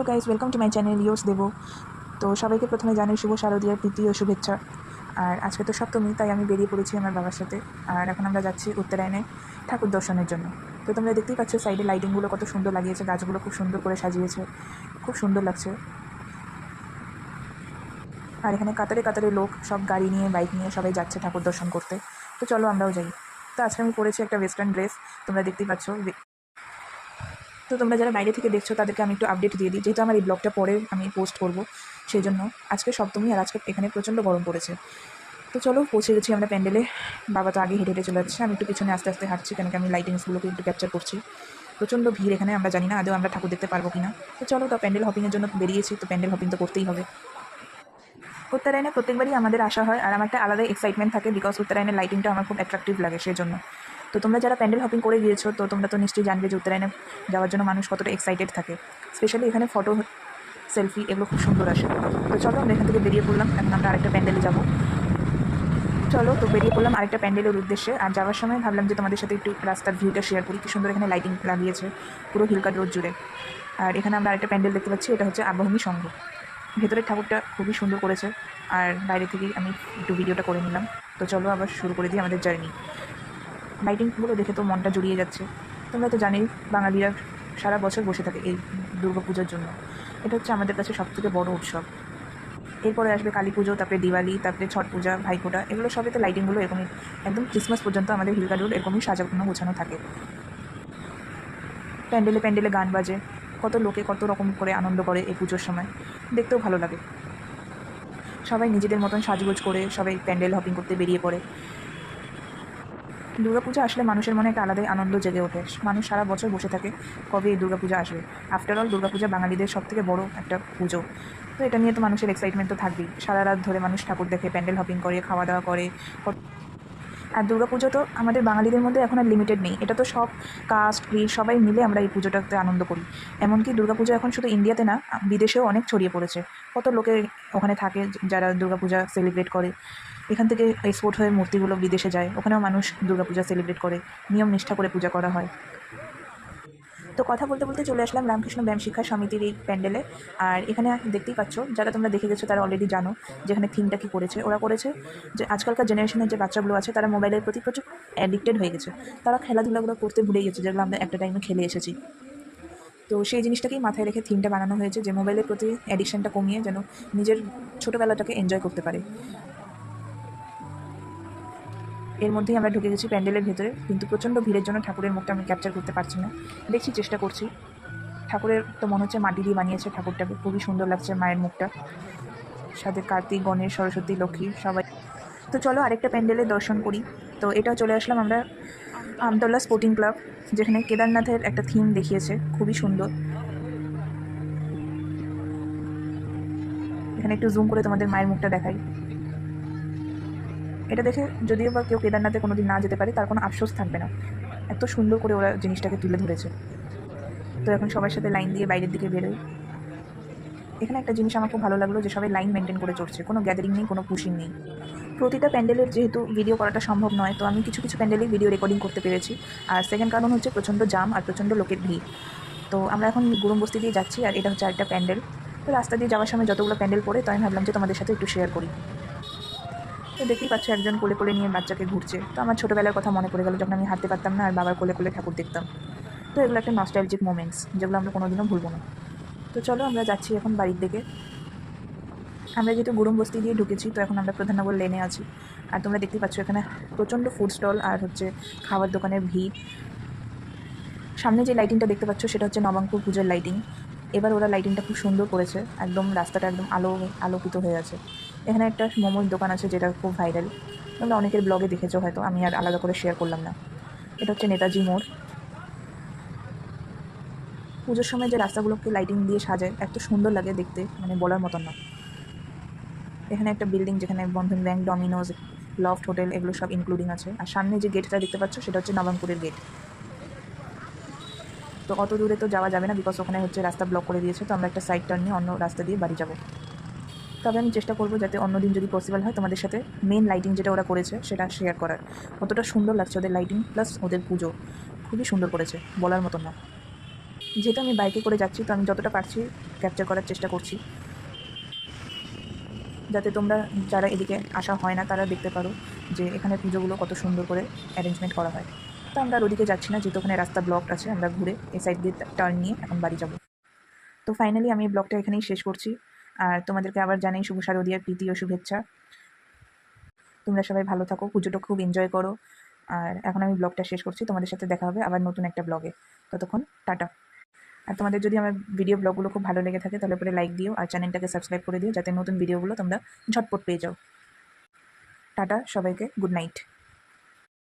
Hello guys welcome to my channel yours দেবো তো সবাইকে প্রথমে জানাই শুভ শারদীয়ার প্রীতি ও শুভেচ্ছা। আর আজকে তো সপ্তমী, তাই আমি বেরিয়ে পড়েছি আমার বাবার সাথে। আর এখন আমরা যাচ্ছি উত্তরায়ণে ঠাকুর দর্শনের জন্য। তো তোমরা দেখতেই পাচ্ছ সাইডে লাইটিংগুলো কত সুন্দর লাগিয়েছে, গাছগুলো খুব সুন্দর করে সাজিয়েছে, খুব সুন্দর লাগছে। আর এখানে কাতারে কাতারে লোক, সব গাড়ি নিয়ে বাইক নিয়ে সবাই যাচ্ছে ঠাকুর দর্শন করতে। তো চলো আমরাও যাই। তো আজকে আমি পরেছি একটা ওয়েস্টার্ন ড্রেস তোমরা দেখতেই পাচ্ছ। তো তোমরা যারা বাইরে থেকে দেখছ, তাদেরকে আমি একটু আপডেট দিয়ে দিই। যেহেতু আমার এই ব্লগটা পরে আমি পোস্ট করব সেই জন্য আজকে সপ্তমী আর আজকে এখানে প্রচণ্ড গরম পড়েছে। তো চলো, পৌঁছে গেছি আমরা প্যান্ডেলে। বাবা তো আগে হেঁটে হেঁটে চলে যাচ্ছে। আমি একটু পিছনে আস্তে আস্তে হাঁটছি, কেন কি আমি লাইটিংসগুলোকে একটু ক্যাপচার করছি। প্রচণ্ড ভিড় এখানে, আমরা জানি না আদৌ আমরা ঠাকুর দেখতে পারব কিনা। তো চলো, তো প্যান্ডেল হপিংয়ের জন্য বেরিয়েছি, তো প্যান্ডেল হপিং তো করতেই হবে। উত্তরায়ণে প্রত্যেকবারই আমাদের আসা হয় আর আমার একটা আলাদা এক্সাইটমেন্ট থাকে বিকজ উত্তরায়ণের লাইটিংটা আমার খুব অ্যাট্রাকটিভ লাগে সেই জন্য তো তোমরা যারা প্যান্ডেল হপিং করে গিয়েছো, তো তোমরা তো নিশ্চয়ই জানবে যে উত্তরায়ণে যাওয়ার জন্য মানুষ কতটা এক্সাইটেড থাকে। স্পেশালি এখানে ফটো সেলফি এগুলো খুব সুন্দর আসে। তো চলো আমরা এখান থেকে বেরিয়ে পড়লাম, এখন আমরা আরেকটা প্যান্ডেলে যাব। চলো, তো বেরিয়ে পড়লাম আরেকটা প্যান্ডেলের উদ্দেশ্যে। আর যাওয়ার সময় ভাবলাম যে তোমাদের সাথে একটু রাস্তার ভিউটা শেয়ার করি, কি সুন্দর এখানে লাইটিং লাগিয়েছে, পুরো হিলকাট রোড জুড়ে। আর এখানে আমরা আরেকটা প্যান্ডেল দেখতে পাচ্ছি, এটা হচ্ছে আবহমী সংঘ। ভেতরের ঠাকুরটা খুবই সুন্দর করেছে। আর বাইরে থেকেই আমি একটু ভিডিওটা করে নিলাম। তো চলো আবার শুরু করে দিই আমাদের জার্নি। লাইটিংগুলো দেখে তো মনটা জুড়িয়ে যাচ্ছে। তোমরা তো জানোই বাঙালিরা সারা বছর বসে থাকে এই দুর্গা পুজোর জন্য। এটা হচ্ছে আমাদের কাছে সবথেকে বড় উৎসব। এরপরে আসবে কালী পুজো, তারপরে দিওয়ালি, তারপরে ছট পূজা, ভাইফোঁটা। এগুলো সবই তো লাইটিংগুলো এরকমই। একদম ক্রিসমাস পর্যন্ত আমাদের হিলকা রোড এরকমই সাজানো গোছানো থাকে। প্যান্ডেলে প্যান্ডেলে গান বাজে। কত লোকে কত রকম করে আনন্দ করে এই পুজোর সময়। দেখতেও ভালো লাগে। সবাই নিজেদের মতন সাজগোজ করে সবাই প্যান্ডেল হপিং করতে বেরিয়ে পড়ে। দুর্গাপূজা আসলে মানুষের মনে একটা আলাদাই আনন্দ জেগে ওঠে। মানুষ সারা বছর বসে থাকে কবে এই দুর্গাপূজা আসবে। আফটার অল দুর্গাপূজা বাঙালিদের সব থেকে বড় একটা পুজো। তো এটা নিয়ে তো মানুষের এক্সাইটমেন্ট তো থাকবেই। সারা রাত ধরে মানুষ ঠাকুর দেখে, প্যান্ডেল হপিং করে খাওয়া দাওয়া করে কত- দুর্গা পুজো তো আমাদের বাঙালিদের মধ্যে এখন আর লিমিটেড নেই। এটা তো সব কাস্ট ক্রিড সবাই মিলে আমরা এই পুজোটাতে আনন্দ করি। এমনকি দুর্গাপূজা এখন শুধু ইন্ডিয়াতে না, বিদেশেও অনেক ছড়িয়ে পড়েছে। কত লোকে ওখানে থাকে যারা দুর্গাপূজা সেলিব্রেট করে। এখান থেকে এক্সপোর্ট হয়ে মূর্তিগুলো বিদেশে যায়। ওখানেও মানুষ দুর্গাপূজা সেলিব্রেট করে। নিয়ম নিষ্ঠা করে পূজা করা হয়। তো কথা বলতে বলতে চলে আসলাম রামকৃষ্ণ ব্যায়াম শিক্ষা সমিতির এই প্যান্ডেলে। আর এখানে দেখতেই পাচ্ছ, যারা তোমরা দেখে গেছো তারা অলরেডি জানো যেখানে থিমটা কী করেছে। ওরা করেছে যে আজকালকার জেনারেশনের যে বাচ্চাগুলো আছে তারা মোবাইলের প্রতি প্রচুর অ্যাডিক্টেড হয়ে গেছে। তারা খেলাধুলাগুলো করতে ভুলে গেছে, যেগুলো আমরা একটা টাইমে খেলে এসেছি। তো সেই জিনিসটাকেই মাথায় রেখে থিমটা বানানো হয়েছে যে মোবাইলের প্রতি অ্যাডিকশানটা কমিয়ে যেন নিজের ছোটোবেলাটাকে এনজয় করতে পারে। এর মধ্যেই আমরা ঢুকে গেছি প্যান্ডেলের ভেতরে। কিন্তু প্রচণ্ড ভিড়ের জন্য ঠাকুরের মুখটা আমি ক্যাপচার করতে পারছি না। দেখছি চেষ্টা করছি। ঠাকুরের তো মনে হচ্ছে মাটি দিয়ে বানিয়েছে ঠাকুরটাকে। খুবই সুন্দর লাগছে মায়ের মুখটা। সাথে কার্তিক, গণেশ, সরস্বতী, লক্ষ্মী সবাই। তো চলো আরেকটা প্যান্ডেলের দর্শন করি। তো এটাও চলে আসলাম আমরা আমতলা স্পোর্টিং ক্লাব যেখানে কেদারনাথের একটা থিম দেখিয়েছে। খুবই সুন্দর। এখানে একটু জুম করে তোমাদের মায়ের মুখটা দেখাই। এটা দেখে যদিও বা কেউ কেদারনাথে কোনো দিন না যেতে পারে, তার কোনো আফসোস থাকবে না। এত সুন্দর করে ওরা জিনিসটাকে তুলে ধরেছে। তো এখন সবার সাথে লাইন দিয়ে বাইরের দিকে বেরোই। এখানে একটা জিনিস আমার খুব ভালো লাগল যে সবাই লাইন মেনটেন করে চড়ছে। কোনো গ্যাদারিং নেই, কোনো পুশিং নেই। প্রতিটা প্যান্ডেলের যেহেতু ভিডিও করাটা সম্ভব নয়, তো আমি কিছু কিছু প্যান্ডেলেই ভিডিও রেকর্ডিং করতে পেরেছি। আর সেকেন্ড কারণ হচ্ছে প্রচণ্ড জাম আর প্রচণ্ড লোকের ভিড়। তো আমরা এখন গুরুম বস্তি দিয়ে যাচ্ছি আর এটা হচ্ছে আরেকটা প্যান্ডেল। তো রাস্তা দিয়ে যাওয়ার সময় যতগুলো প্যান্ডেল পড়ে, তো আমি ভাবলাম যে তোমাদের সাথে একটু শেয়ার করি। তো দেখতেই পাচ্ছ একজন কোলে কোলে নিয়ে বাচ্চাকে ঘুরছে। তো আমার ছোটোবেলার কথা মনে পড়ে গেল যখন আমি হাঁটতে পারতাম না আর বাবার কোলে কোলে ঠাকুর দেখতাম। তো এগুলো একটা নস্টালজিক মোমেন্টস যেগুলো আমরা কোনোদিনও ভুলবো না। তো চলো আমরা যাচ্ছি এখন বাড়ির দিকে। আমরা যেহেতু গুরুম বস্তি দিয়ে ঢুকেছি, তো এখন আমরা প্রধাননগর লেনে আছি। আর তোমরা দেখতে পাচ্ছ এখানে প্রচণ্ড ফুড স্টল আর হচ্ছে খাবার দোকানের ভিড়। সামনে যে লাইটিংটা দেখতে পাচ্ছ সেটা হচ্ছে নবাঙ্কুর পুজোর লাইটিং এবার ওরা লাইটিংটা খুব সুন্দর করেছে। একদম রাস্তাটা একদম আলো, আলোকিত হয়ে আছে। এখানে একটা মোমোর দোকান আছে যেটা খুব ভাইরাল তোমরা অনেকের ব্লগে দেখেছ হয়তো, আমি আর আলাদা করে শেয়ার করলাম না। এটা হচ্ছে নেতাজি মোড়। পুজোর সময় যে রাস্তাগুলোকে লাইটিং দিয়ে সাজায়, এত সুন্দর লাগে দেখতে মানে বলার মতন না। এখানে একটা বিল্ডিং যেখানে Bandhan bank Domino's loft hotel এগুলো সব ইনক্লুডিং আছে। আর সামনে যে গেটটা দেখতে পাচ্ছ, সেটা হচ্ছে নবাঙ্কুরের গেট তো অত দূরে তো যাওয়া যাবে না বিকজ ওখানে হচ্ছে রাস্তা ব্লক করে দিয়েছে। তো আমরা একটা সাইড টার্ন নিয়ে অন্য রাস্তা দিয়ে বাড়ি যাব। তবে আমি চেষ্টা করব যাতে অন্য দিন যদি পসিবল হয় তোমাদের সাথে মেন লাইটিং যেটা ওরা করেছে সেটা শেয়ার করার। কতটা সুন্দর লাগছে ওদের লাইটিং প্লাস ওদের পুজো। খুবই সুন্দর করেছে, বলার মতন না। যেহেতু আমি বাইকে করে যাচ্ছি, তো আমি যতটা পারছি ক্যাপচার করার চেষ্টা করছি। যাতে তোমরা যারা এদিকে আসা হয় না, তারা দেখতে পারো যে এখানে পুজোগুলো কত সুন্দর করে অ্যারেঞ্জমেন্ট করা হয়। তো আমরা আর ওদিকে যাচ্ছি না, যেহেতু ওখানে রাস্তা ব্লক আছে, আমরা ঘুরে এই সাইড দিয়ে টার্ন নিয়ে এখন বাড়ি যাব। তো ফাইনালি আমি ব্লগটা এখানেই শেষ করছি। আর তোমাদেরকে আবার জানাই শুভ শারদীয়ার প্রীতি ও শুভেচ্ছা। তোমরা সবাই ভালো থাকো, পুজোটা খুব এনজয় করো। আর এখন আমি ব্লগটা শেষ করছি, তোমাদের সাথে দেখা হবে আবার নতুন একটা ব্লগে ততক্ষণ টাটা। আর তোমাদের যদি আমার ভিডিও ব্লগগুলো খুব ভালো লেগে থাকে, তাহলে পরে লাইক দিও আর চ্যানেলটাকে সাবস্ক্রাইব করে দিও, যাতে নতুন ভিডিওগুলো তোমরা ঝটপট পেয়ে যাও। টাটা সবাইকে গুড নাইট